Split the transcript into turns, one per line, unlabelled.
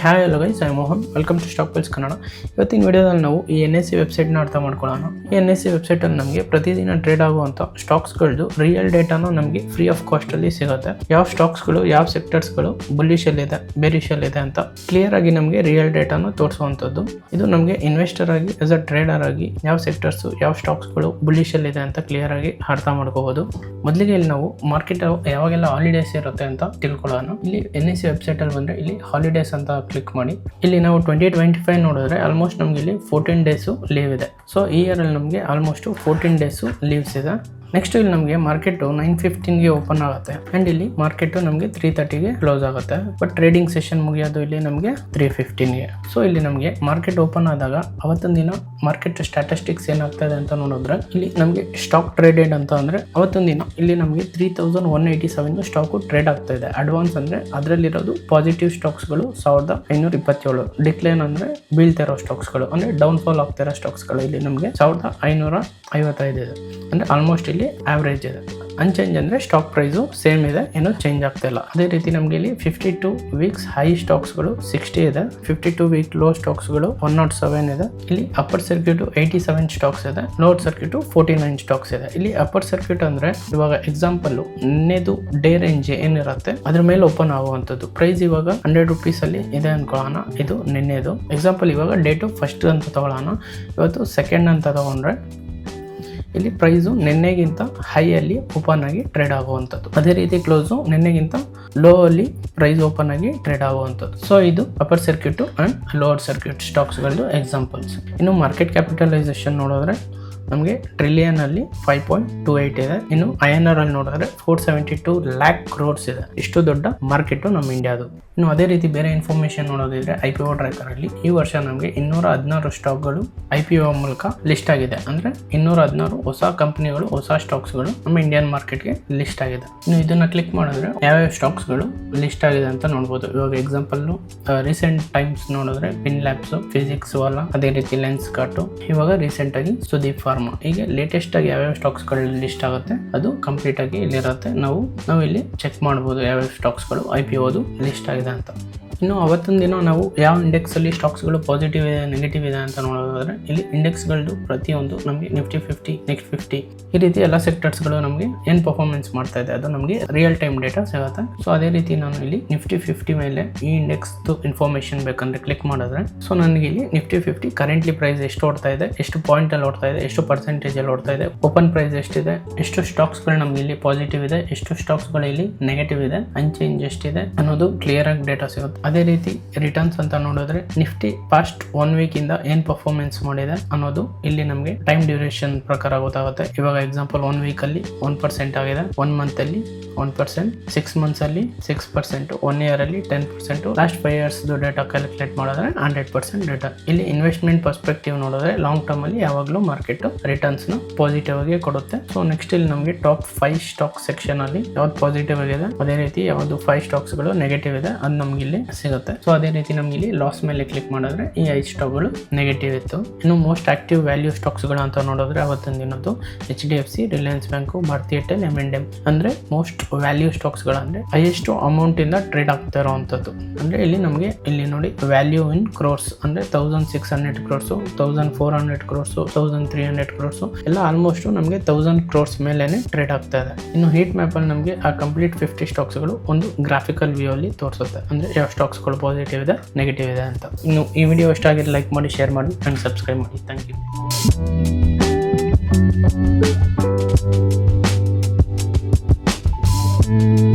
Hi ಎಲ್ಲ guys I Mohan welcome to Stock Pulse Kannada ಇವತ್ತಿನ ವಿಡಿಯೋದಲ್ಲಿ ನಾವು ಈ ಎನ್ ಎಸ್ ಸಿ ವೆಬ್ಸೈಟ್ನ ಅರ್ಥ ಮಾಡ್ಕೊಳ್ಳೋಣ. ಈ ಎನ್ ಎಸ್ ಸಿ ವೆಬ್ಸೈಟಲ್ಲಿ ನಮಗೆ ಪ್ರತಿದಿನ ಟ್ರೇಡ್ ಆಗುವಂಥ ಸ್ಟಾಕ್ಸ್ಗಳದ್ದು ರಿಯಲ್ ಡೇಟಾನು ನಮಗೆ ಫ್ರೀ ಆಫ್ ಕಾಸ್ಟಲ್ಲಿ ಸಿಗುತ್ತೆ. ಯಾವ ಸ್ಟಾಕ್ಸ್ಗಳು ಯಾವ ಸೆಕ್ಟರ್ಸ್ಗಳು ಬುಲ್ಲಿಶಲ್ಲಿದೆ ಬೇರಿಶಲ್ಲಿದೆ ಅಂತ ಕ್ಲಿಯರ್ ಆಗಿ ನಮಗೆ ರಿಯಲ್ ಡೇಟಾನು ತೋರಿಸುವಂಥದ್ದು. ಇದು ನಮಗೆ ಇನ್ವೆಸ್ಟರ್ ಆಗಿ ಆಸ್ ಅ ಟ್ರೇಡರ್ ಆಗಿ ಯಾವ ಸೆಕ್ಟರ್ಸು ಯಾವ ಸ್ಟಾಕ್ಸ್ಗಳು ಬುಲ್ಲಿಶಲ್ಲಿದೆ ಅಂತ ಕ್ಲಿಯರ್ ಆಗಿ ಅರ್ಥ ಮಾಡ್ಕೋಬಹುದು. ಮೊದಲಿಗೆ ಇಲ್ಲಿ ನಾವು ಮಾರ್ಕೆಟ್ ಯಾವಾಗೆಲ್ಲ ಹಾಲಿಡೇಸ್ ಇರುತ್ತೆ ಅಂತ ತಿಳ್ಕೊಳ್ಳೋಣ. ಇಲ್ಲಿ ಎನ್ ಎಸ್ ಸಿ ವೆಬ್ಸೈಟ್ ಅಲ್ಲಿ ಬಂದ್ರೆ ಇಲ್ಲಿ ಹಾಲಿಡೇಸ್ ಅಂತ ಕ್ಲಿಕ್ ಮಾಡಿ. ಇಲ್ಲಿ ನಾವು ಟ್ವೆಂಟಿ ಟ್ವೆಂಟಿ ಫೈವ್ ನೋಡಿದ್ರೆ ಆಲ್ಮೋಸ್ಟ್ ನಮಗೆ ಇಲ್ಲಿ ಫೋರ್ಟೀನ್ ಡೇಸು ಲೀವ್ ಇದೆ. ಸೊ ಈ ಇಯರ್ ಅಲ್ಲಿ ನಮಗೆ ಆಲ್ಮೋಸ್ಟ್ ಫೋರ್ಟೀನ್ ಡೇಸು ಲೀವ್ಸ್ ಇದೆ. ನೆಕ್ಸ್ಟ್ ಇಲ್ಲಿ ನಮಗೆ ಮಾರ್ಕೆಟ್ ನೈನ್ ಫಿಫ್ಟೀನ್ಗೆ ಓಪನ್ ಆಗುತ್ತೆ. ಅಂಡ್ ಇಲ್ಲಿ ಮಾರ್ಕೆಟ್ ನಮಗೆ ತ್ರೀ ತರ್ಟಿಗೆ ಕ್ಲೋಸ್ ಆಗುತ್ತೆ. ಬಟ್ ಟ್ರೇಡಿಂಗ್ ಸೆಷನ್ ಮುಗಿಯೋದು ಇಲ್ಲಿ ನಮಗೆ ತ್ರೀ ಫಿಫ್ಟೀನ್ಗೆ ಸೊ ಇಲ್ಲಿ ನಮಗೆ ಮಾರ್ಕೆಟ್ ಓಪನ್ ಆದಾಗ ಅವತ್ತೊಂದು ದಿನ ಮಾರ್ಕೆಟ್ ಸ್ಟ್ಯಾಟಿಸ್ಟಿಕ್ಸ್ ಏನಾಗ್ತಾ ಇದೆ ಅಂತ ನೋಡಿದ್ರೆ ಇಲ್ಲಿ ನಮಗೆ ಸ್ಟಾಕ್ ಟ್ರೇಡೆಡ್ ಅಂತ ಅಂದ್ರೆ ಅವತ್ತೊಂದು ದಿನ ಇಲ್ಲಿ ನಮಗೆ three thousand one eighty seven stock trade ಆಗ್ತಾ ಇದೆ. ಅಡ್ವಾನ್ಸ್ ಅಂದ್ರೆ ಅದರಲ್ಲಿರೋದು ಪಾಸಿಟಿವ್ ಸ್ಟಾಕ್ಸ್ಗಳು ಸಾವಿರದ ಐನೂರ ಇಪ್ಪತ್ತೇಳು. ಡಿಕ್ಲೈನ್ ಅಂದ್ರೆ ಬೀಳ್ತಾ ಸ್ಟಾಕ್ಸ್ ಸ್ಟಾಕ್ಸ್ಗಳು ಅಂದ್ರೆ ಡೌನ್ ಫಾಲ್ ಆಗ್ತಾ ಇರೋ ಸ್ಟಾಕ್ಸ್ಗಳು ಇಲ್ಲಿ ನಮಗೆ ಸಾವಿರದ ಐನೂರ ಐವತ್ತೈದು ಇದೆ. ಅಂದ್ರೆ ಆಲ್ಮೋಸ್ಟ್ ಆವ್ರೇಜ್ ಇದೆ. ಅನ್ಚೇಂಜ್ ಅಂದರೆ ಸ್ಟಾಕ್ ಪ್ರೈಸು ಸೇಮ್ ಇದೆ, ಏನೂ ಚೇಂಜ್ ಆಗ್ತಾ ಇಲ್ಲ. ಅದೇ ರೀತಿ ನಮಗೆ ಇಲ್ಲಿ ಫಿಫ್ಟಿ ಟು ವೀಕ್ಸ್ ಹೈ ಸ್ಟಾಕ್ಸ್ಗಳು ಸಿಕ್ಸ್ಟಿ ಇದೆ. ಫಿಫ್ಟಿ ಟು ವೀಕ್ ಲೋ ಸ್ಟಾಕ್ಸ್ಗಳು ಒನ್ ನಾಟ್ ಸೆವೆನ್ ಇದೆ. ಇಲ್ಲಿ upper circuit eighty seven stocks ಇದೆ. Low circuit forty nine stocks ಇದೆ. ಇಲ್ಲಿ ಅಪ್ಪರ್ ಸರ್ಕ್ಯೂಟ್ ಅಂದ್ರೆ ಇವಾಗ ಎಕ್ಸಾಂಪಲ್ ನಿನ್ನೆದು ಡೇ ರೇಂಜ್ ಏನಿರುತ್ತೆ, ಅದ್ರ ಮೇಲೆ ಓಪನ್ ಆಗುವಂಥದ್ದು. ಪ್ರೈಸ್ ಇವಾಗ ಹಂಡ್ರೆಡ್ ರುಪೀಸ್ ಅಲ್ಲಿ ಇದೆ ಅನ್ಕೊಳ್ಳೋಣ. ಇದು ನಿನ್ನೆದು. ಎಕ್ಸಾಂಪಲ್ ಇವಾಗ ಡೇಟು ಫಸ್ಟ್ ಅಂತ ತಗೊಳ್ಳೋಣ. ಇವತ್ತು ಸೆಕೆಂಡ್ ಅಂತ ತಗೊಂಡ್ರೆ ಇಲ್ಲಿ ಪ್ರೈಸು ನಿನ್ನೆಗಿಂತ ಹೈ ಅಲ್ಲಿ ಓಪನ್ ಆಗಿ ಟ್ರೇಡ್ ಆಗುವಂಥದ್ದು. ಅದೇ ರೀತಿ ಕ್ಲೋಸು ನಿನ್ನೆಗಿಂತ ಲೋ ಅಲ್ಲಿ ಪ್ರೈಸ್ ಓಪನ್ ಆಗಿ ಟ್ರೇಡ್ ಆಗುವಂಥದ್ದು. ಸೊ ಇದು upper circuit and lower circuit ಸ್ಟಾಕ್ಸ್ಗಳದ್ದು examples ಇನ್ನು ಮಾರ್ಕೆಟ್ ಕ್ಯಾಪಿಟಲೈಸೇಷನ್ ನೋಡಿದ್ರೆ ನಮಗೆ ಟ್ರಿಲಿಯನ್ ಅಲ್ಲಿ ಫೈವ್ ಪಾಯಿಂಟ್ ಟೂ ಏಟ್ ಇದೆ. ಇನ್ನು ಐ ಎನ್ ಆರ್ ಅಲ್ಲಿ ನೋಡಿದ್ರೆ four seventy two lakh crores ಇದೆ. ಇಷ್ಟು ದೊಡ್ಡ ಮಾರ್ಕೆಟ್ ನಮ್ಮ ಇಂಡಿಯಾದು ಇನ್ನು ಅದೇ ರೀತಿ ಬೇರೆ ಇನ್ಫಾರ್ಮೇಶನ್ ನೋಡೋದಿದ್ರೆ ಐ ಪಿ ಒ ಟ್ರ್ಯಾಕರ್ ಅಲ್ಲಿ ಈ ವರ್ಷ ನಮಗೆ ಇನ್ನೂರ ಹದಿನಾರು ಸ್ಟಾಕ್ಗಳು ಐ ಪಿ ಒ ಮೂಲಕ ಲಿಸ್ಟ್ ಆಗಿದೆ. ಅಂದ್ರೆ ಇನ್ನೂರ ಹದಿನಾರು ಹೊಸ ಕಂಪನಿಗಳು ಹೊಸ ಸ್ಟಾಕ್ಸ್ಗಳು ನಮ್ಮ ಇಂಡಿಯನ್ ಮಾರ್ಕೆಟ್ಗೆ ಲಿಸ್ಟ್ ಆಗಿದೆ. ಇನ್ನು ಇದನ್ನ ಕ್ಲಿಕ್ ಮಾಡಿದ್ರೆ ಯಾವ್ಯಾವ ಸ್ಟಾಕ್ಸ್ಗಳು ಲಿಸ್ಟ್ ಆಗಿದೆ ಅಂತ ನೋಡ್ಬೋದು. ಇವಾಗ ಎಕ್ಸಾಂಪಲ್ ರೀಸೆಂಟ್ ಟೈಮ್ಸ್ ನೋಡಿದ್ರೆ ಪಿನ್ ಲ್ಯಾಬ್ಸ್ ಫಿಸಿಕ್ಸ್ ವಾಲ ಅದೇ ರೀತಿ ಲೆನ್ಸ್ ಕಾಟು ಇವಾಗ ರೀಸೆಂಟ್ ಆಗಿ ಸುದೀಪ್ ಫಾರ್ಮಾ ಹೀಗೆ ಲೇಟೆಸ್ಟ್ ಆಗಿ ಯಾವ್ಯಾವ ಸ್ಟಾಕ್ಸ್ಗಳು ಲಿಸ್ಟ್ ಆಗುತ್ತೆ, ಅದು ಕಂಪ್ಲೀಟ್ ಆಗಿ ಇಲ್ಲಿರುತ್ತೆ. ನಾವು ನಾವು ಇಲ್ಲಿ ಚೆಕ್ ಮಾಡಬಹುದು ಯಾವ್ಯಾವ ಸ್ಟಾಕ್ಸ್ಗಳು ಐ ಪಿ ಓದು ಲಿಸ್ಟ್ ಆಗಿದೆ ಅಂತ. ಇನ್ನು ಅವತ್ತೊಂದು ದಿನ ನಾವು ಯಾವ ಇಂಡೆಕ್ಸಲ್ಲಿ ಸ್ಟಾಕ್ಸ್ಗಳು ಪಾಸಿಟಿವ್ ಇದೆ ನೆಗೆಟಿವ್ ಇದೆ ಅಂತ ನೋಡೋದಾದ್ರೆ, ಇಲ್ಲಿ ಇಂಡೆಕ್ಸ್ಗಳದ್ದು ಪ್ರತಿಯೊಂದು ನಮಗೆ ನಿಫ್ಟಿ ಫಿಫ್ಟಿ, ನೆಕ್ಸ್ಟ್ ಫಿಫ್ಟಿ ಈ ರೀತಿ ಎಲ್ಲ ಸೆಕ್ಟರ್ಸ್ಗಳು ನಮಗೆ ಏನು ಪರ್ಫಾರ್ಮೆನ್ಸ್ ಮಾಡ್ತಾ ಇದೆ, ಅದು ನಮಗೆ ರಿಯಲ್ ಟೈಮ್ ಡೇಟಾ ಸಿಗುತ್ತೆ. ಸೊ ಅದೇ ರೀತಿ ನಾನು ಇಲ್ಲಿ ನಿಫ್ಟಿ ಫಿಫ್ಟಿ ಮೇಲೆ ಈ ಇಂಡೆಕ್ಸ್ ಇನ್ಫಾರ್ಮೇಷನ್ ಬೇಕಂದ್ರೆ ಕ್ಲಿಕ್ ಮಾಡಿದ್ರೆ ಸೊ ನನಗೆ ಇಲ್ಲಿ ನಿಫ್ಟಿ ಫಿಫ್ಟಿ ಕರೆಂಟ್ಲಿ ಪ್ರೈಸ್ ಎಷ್ಟು ಓಡ್ತಾ ಇದೆ, ಎಷ್ಟು ಪಾಯಿಂಟ್ ಅಲ್ಲಿ ಓಡ್ತಾ ಇದೆ, ಎಷ್ಟು ಪರ್ಸೆಂಟೇಜ್ ಅಲ್ಲಿ ಓಡ್ತಾ ಇದೆ ಓಪನ್ ಪ್ರೈಸ್ ಎಷ್ಟಿದೆ, ಎಷ್ಟು ಸ್ಟಾಕ್ಸ್ಗಳು ನಮ್ಗೆ ಇಲ್ಲಿ ಪಾಸಿಟಿವ್ ಇದೆ, ಎಷ್ಟು ಸ್ಟಾಕ್ಸ್ಗಳು ಇಲ್ಲಿ ನೆಗೆಟಿವ್ ಇದೆ ಅನ್ಚೇಂಜ್ ಎಷ್ಟಿದೆ ಅನ್ನೋದು ಕ್ಲಿಯರ್ ಆಗಿ ಡೇಟಾ ಸಿಗುತ್ತೆ. ಅದೇ ರೀತಿ ರಿಟರ್ನ್ಸ್ ಅಂತ ನೋಡಿದ್ರೆ ನಿಫ್ಟಿ ಫಾಸ್ಟ್ ಒನ್ ವೀಕ್ ಇಂದ ಏನ್ ಪರ್ಫಾರ್ಮೆನ್ಸ್ ಮಾಡಿದೆ ಅನ್ನೋದು ಇಲ್ಲಿ ನಮಗೆ ಟೈಮ್ ಡ್ಯೂರೇಷನ್ ಪ್ರಕಾರ ಗೊತ್ತಾಗುತ್ತೆ. ಇವಾಗ ಎಕ್ಸಾಂಪಲ್ ಒನ್ ವೀಕ್ ಅಲ್ಲಿ ಒನ್ ಪರ್ಸೆಂಟ್ ಆಗಿದೆ. ಒನ್ ಮಂತ್ ಅಲ್ಲಿ ಒನ್ ಪರ್ಸೆಂಟ್ ಸಿಕ್ಸ್ ಮಂತ್ಸ್ ಅಲ್ಲಿ ಸಿಕ್ಸ್ ಪರ್ಸೆಂಟ್ ಒನ್ ಇಯರ್ ಅಲ್ಲಿ ten percent last five years data calculate ಮಾಡಿದ್ರೆ ಹಂಡ್ರೆಡ್ ಪರ್ಸೆಂಟ್ ಡೇಟಾ ಇಲ್ಲಿ ಇನ್ವೆಸ್ಟ್ಮೆಂಟ್ ಪರ್ಸ್ಪೆಕ್ಟಿವ್ ನೋಡಿದ್ರೆ ಲಾಂಗ್ ಟರ್ಮ್ ಅಲ್ಲಿ ಯಾವಾಗಲೂ ಮಾರ್ಕೆಟ್ ರಿಟರ್ನ್ಸ್ನ ಪಾಸಿಟಿವ್ ಆಗಿ ಕೊಡುತ್ತೆ. ಸೊ ನೆಕ್ಸ್ಟ್ ಇಲ್ಲಿ ನಮಗೆ ಟಾಪ್ ಫೈವ್ ಸ್ಟಾಕ್ ಸೆಕ್ಷನ್ ಅಲ್ಲಿ ಯಾವ್ದು ಪಾಸಿಟಿವ್ ಆಗಿದೆ, ಅದೇ ರೀತಿ ಯಾವ್ದು ಫೈವ್ ಸ್ಟಾಕ್ಸ್ಗಳು ನೆಗೆಟಿವ್ ಇದೆ, ಅದು ನಮ್ಗೆ ಇಲ್ಲಿ ಸಿಗುತ್ತೆ. ಸೊ ಅದೇ ರೀತಿ ನಮ್ಗೆ ಇಲ್ಲಿ ಲಾಸ್ ಮೇಲೆ ಕ್ಲಿಕ್ ಮಾಡಿದ್ರೆ ಈ ಐದು ಸ್ಟಾಕ್ಗಳು ನೆಗೆಟಿವ್ ಇತ್ತು. ಇನ್ನು ಮೋಸ್ಟ್ ಆಕ್ಟಿವ್ ವ್ಯಾಲ್ಯೂ ಸ್ಟಾಕ್ಸ್ಗಳು ಅಂತ ನೋಡಿದ್ರೆ ಅವತ್ತಿನ ದಿನದ್ದು H D F C Reliance bank Bharti Airtel M N M ಅಂದ್ರೆ ಮೋಸ್ಟ್ ವ್ಯಾಲ್ಯೂ ಸ್ಟಾಕ್ಸ್ಗಳು ಅಂದ್ರೆ ಹೈಯೆಸ್ಟ್ ಅಮೌಂಟ್ ಇಂದ ಟ್ರೇಡ್ ಆಗ್ತಾ ಇರುವಂತದ್ದು ಅಂದ್ರೆ ಇಲ್ಲಿ ನಮಗೆ ಇಲ್ಲಿ ನೋಡಿ ವ್ಯಾಲ್ಯೂ ಇನ್ ಕ್ರೋರ್ಸ್ ಅಂದ್ರೆ thousand six hundred crores thousand four hundred crores thousand three hundred crores ಎಲ್ಲ ಆಲ್ಮೋಸ್ಟ್ ನಮಗೆ ತೌಸಂಡ್ ಕ್ರೋರ್ಸ್ ಮೇಲೆ ಟ್ರೇಡ್ ಆಗ್ತಾ ಇದೆ. ಇನ್ನು ಹೀಟ್ ಮ್ಯಾಪ್ ಅಲ್ಲಿ ನಮಗೆ ಆ ಕಂಪ್ಲೀಟ್ ಫಿಫ್ಟಿ ಸ್ಟಾಕ್ಸ್ಗಳು ಒಂದು ಗ್ರಾಫಿಕಲ್ ವ್ಯೂ ಅಲ್ಲಿ ತೋರಿಸುತ್ತೆ. ಅಂದ್ರೆ ಯಾವ ಸ್ಟಾಕ್ಸ್ಗಳು ಪಾಸಿಟಿವ್ ಇದೆ ನೆಗೆಟಿವ್ ಇದೆ ಅಂತ. ಇನ್ನು ಈ ವಿಡಿಯೋ ಇಷ್ಟ ಆಗಿದ್ರೆ ಲೈಕ್ ಮಾಡಿ ಶೇರ್ ಮಾಡಿ ಆ್ಯಂಡ್ ಸಬ್ಸ್ಕ್ರೈಬ್ ಮಾಡಿ. Thank you